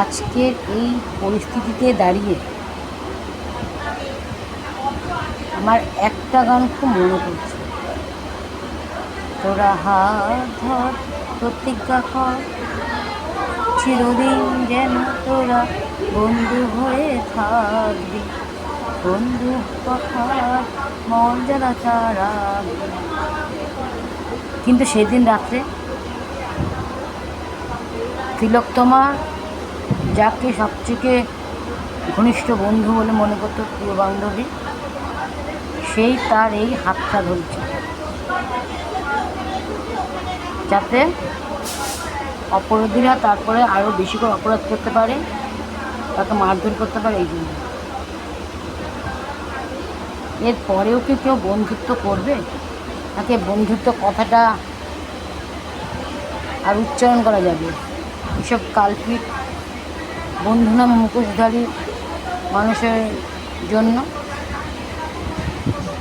আজকের এই পরিস্থিতিতে দাঁড়িয়ে আমার একটা গান খুব মনে পড়ছে। তোরা হাত ধর, প্রতিজ্ঞা কর, চিরদিন যেন তোরা বন্ধু হয়ে থাকবি। বন্ধু কথার মর্যাদা তারা কিন্তু সেদিন রাত্রে তিলোত্তমা যাকে সবথেকে ঘনিষ্ঠ বন্ধু বলে মনে করতো প্রিয় বান্ধবী, সেই তার এই হাতটা ধরছে। যাতে অপরাধীরা তারপরে আরও বেশি করে অপরাধ করতে পারে, তাকে মারধর করতে পারে এই জন্য। এর পরেও কি কেউ বন্ধুত্ব করবে? তাকে বন্ধুত্ব কথাটা আর উচ্চারণ করা যাবে এসব কাল্পিক বন্ধু নাম মুখোশধারী মানুষের জন্য।